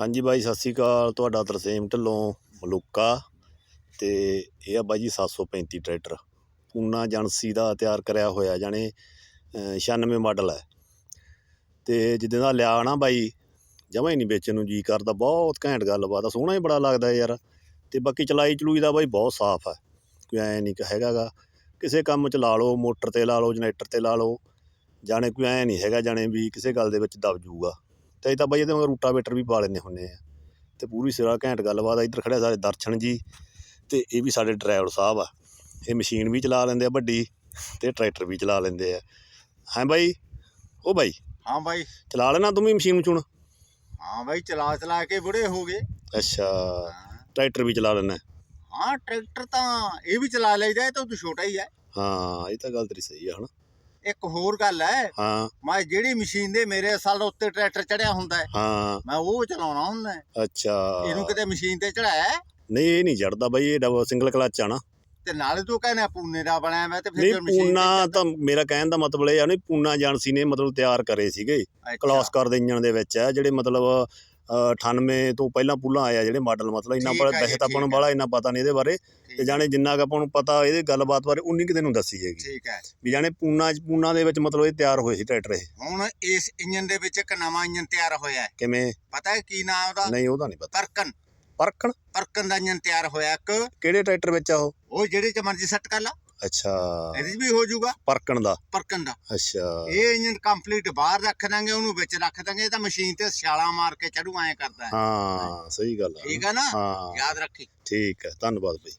ਹਾਂਜੀ ਬਾਈ, ਸਤਿ ਸ਼੍ਰੀ ਅਕਾਲ। ਤੁਹਾਡਾ ਤਰਸੇਮ ਢਿੱਲੋਂ, ਮਲੂਕਾ ਤੇ ਇਹ ਆ ਬਾਈ ਜੀ 735 ਟਰੈਕਟਰ। ਪੂਨਾ ਏਜੰਸੀ ਦਾ ਤਿਆਰ ਕਰਿਆ ਹੋਇਆ, ਜਾਣੇ, ਅਹ 96 ਮਾਡਲ ਹੈ। ਤੇ ਜਿੱਦਾਂ ਦਾ ਲਿਆ ਨਾ ਬਾਈ, ਜਮਾਂ ਹੀ ਨਹੀਂ ਵੇਚਣ ਨੂੰ ਜੀ ਕਰਦਾ, ਬਹੁਤ ਘੈਂਟ ਗੱਲਬਾਤ ਆ, ਸੋਹਣਾ ਹੀ ਬੜਾ ਲੱਗਦਾ ਯਾਰ। ਤੇ ਬਾਕੀ ਚਲਾਈ ਚਲੂਈ ਦਾ ਬਾਈ ਬਹੁਤ ਸਾਫ਼ ਹੈ, ਕੋਈ ਐ ਨਹੀਂ ਹੈਗਾਗਾ ਕਿਸੇ ਕੰਮ 'ਚ ਲਾ ਲਓ, ਮੋਟਰ ਤੇ ਲਾ ਲਓ, ਜਨਰੇਟਰ ਤੇ ਲਾ ਲਓ, ਜਾਣੇ ਕੋਈ ਐ ਨਹੀਂ ਹੈਗਾ, ਜਾਣੇ ਵੀ ਕਿਸੇ ਗੱਲ ਦੇ ਵਿੱਚ ਦਬ ਜੂਗਾ। ਤੇ ਅਸੀਂ ਤਾਂ ਬਾਈ ਇਹਦੇ ਮਗਰ ਰੂਟਾਵੇਟਰ ਵੀ ਪਾ ਲੈਂਦੇ ਹੁੰਦੇ ਆ। ਤੇ ਪੂਰੀ ਸਿਰਾ ਘੈਂਟ ਗੱਲਬਾਤ ਆ ਇੱਧਰ ਖੜਿਆ ਸਾਡੇ ਦਰਸ਼ਨ ਜੀ ਤੇ ਇਹ ਵੀ ਸਾਡੇ ਡਰਾਈਵਰ ਸਾਹਿਬ ਆ। ਇਹ ਮਸ਼ੀਨ ਵੀ ਚਲਾ ਲੈਂਦੇ ਆ ਵੱਡੀ ਤੇ ਟਰੈਕਟਰ ਵੀ ਚਲਾ ਲੈਂਦੇ ਆ। ਹਾਂ ਬਾਈ? ਉਹ ਬਾਈ? ਹਾਂ ਬਾਈ। ਚਲਾ ਲੈਣਾ ਤੂੰ ਵੀ ਮਸ਼ੀਨ ਮਚੂਣ ਹਾਂ ਬਾਈ ਚਲਾ ਚਲਾ ਕੇ ਬੁੜੇ ਹੋ ਗਏ। ਅੱਛਾ। ਟਰੈਕਟਰ ਵੀ ਚਲਾ ਲੈਣਾ। ਹਾਂ ਟਰੈਕਟਰ ਤਾਂ ਇਹ ਵੀ ਚਲਾ ਲਈਦਾ ਇਹ ਤਾਂ ਤੂੰ ਛੋਟਾ ਹੀ ਹੈ ਹਾਂ ਇਹ ਤਾਂ ਗੱਲ ਤੇਰੀ ਸਹੀ ਆ ਹਨਾ। ਇੱਕ ਹੋਰ ਗੱਲ ਹੈ। ਹਾਂ। ਮੈਂ ਜਿਹੜੀ ਮਸ਼ੀਨ ਦੇ ਮੇਰੇ ਸਾਲ ਉੱਤੇ ਟਰੈਕਟਰ ਚੜਿਆ ਹੁੰਦਾ ਹੈ, ਹਾਂ। ਮੈਂ ਉਹ ਚਲਾਉਣਾ ਹੁੰਦਾ ਹੈ। ਅੱਛਾ। ਇਹਨੂੰ ਕਿਤੇ ਮਸ਼ੀਨ ਤੇ ਚੜਾਇਆ ਨਹੀਂ ਇਹ ਨਹੀਂ ਜੜਦਾ ਬਾਈ ਇਹ ਡਬਲ ਸਿੰਗਲ ਕਲਚ ਆ ਨਾ। ਤੇ ਨਾਲੇ ਤੂੰ ਕਹਿੰਦਾ ਪੂਨੇ ਦਾ ਬਣਾਇਆ ਮੈਂ ਤੇ ਫਿਰ ਨਹੀਂ ਮਸ਼ੀਨ ਪੂਨਾ ਤਾਂ ਮੇਰਾ ਕਹਿਣ ਦਾ ਮਤਲਬ ਇਹ ਆ ਨਹੀਂ ਪੂਨਾ ਏਜੰਸੀ ਨੇ ਮਤਲਬ ਤਿਆਰ ਕਰੇ ਸੀਗੇ। ਅੱਛਾ, ਕਲਾਸਕਰ ਦੇ ਇੰਜਣ ਦੇ ਵਿੱਚ ਹੈ ਜਿਹੜੇ ਮਤਲਬ ਅ, 98 ਤੋਂ ਪਹਿਲਾਂ ਪੂਲਾਂ ਆਇਆ ਜਿਹੜੇ ਮਾਡਲ ਮਤਲਬ ਇੰਨਾ ਠੀਕ ਬੜਾ ਹੈ ਵੈਸੇ ਜੀ, ਤਾਂ ਆਪਾਂ ਨੂੰ ਠੀਕ ਹੈ। ਬੜਾ ਇੰਨਾ ਪਤਾ ਨਹੀਂ ਇਹਦੇ ਬਾਰੇ। ਤੇ ਜਾਣੇ ਜਿੰਨਾ ਕੁ ਆਪਾਂ ਨੂੰ ਪਤਾ ਇਹਦੇ ਗੱਲਬਾਤ ਬਾਰੇ ਉਨੀ ਕਿਤੇ ਨੂੰ ਦੱਸੀ ਜਾਏਗੀ ਠੀਕ ਹੈ। ਵੀ ਜਾਣੇ ਪੂਨਾ ਪੂਨਾ ਦੇ ਵਿੱਚ ਮਤਲਬ ਇਹ ਤਿਆਰ ਹੋਏ ਸੀ ਟਰੈਕਟਰ ਇਹ। ਹੁਣ ਇਸ ਇੰਜਨ ਦੇ ਵਿੱਚ ਇੱਕ ਨਵਾਂ ਇੰਜਨ ਤਿਆਰ ਹੋਇਆ ਹੈ। ਕਿਵੇਂ? ਪਤਾ ਹੈ ਕੀ ਨਾਮ ਉਹਦਾ? ਨਹੀਂ ਉਹਦਾ ਨਹੀਂ ਪਤਾ। ਪਰਕਨ। ਪਰਖਣ ਪਰਕਨ ਦਾ ਇੰਜਨ ਤਿਆਰ ਹੋਇਆ ਇੱਕ। ਕਿਹੜੇ ਟਰੈਕਟਰ ਵਿੱਚ ਆ ਉਹ? ਉਹ ਜਿਹੜੇ ਚ ਮਰਜ਼ੀ ਸੈੱਟ ਕਰ ਲਾ। ਅੱਛਾ। ਇਹਦੇ 'ਚ ਵੀ ਹੋ ਜਾਊਗਾ। ਪਰਖਣ ਦਾ। ਪਰਕਨ ਦਾ। ਅੱਛਾ। ਇਹ ਇੰਜਨ ਕੰਪਲੀਟ ਬਾਹਰ ਰੱਖ ਦਾਂਗੇ ਉਹਨੂੰ ਵਿੱਚ ਰੱਖ ਦਾਂਗੇ ਇਹ ਤਾਂ ਮਸ਼ੀਨ ਤੇ ਛਾਲਾ ਮਾਰ ਕੇ ਚੜੂ ਐਂ ਕਰਦਾ ਹੈ। ਹਾਂ ਸਹੀ ਗੱਲ ਆ। ਠੀਕ ਹੈ ਨਾ? ਹਾਂ। ਯਾਦ ਰੱਖੀ। ਠੀਕ ਹੈ ਧੰਨਵਾਦ ਬਈ।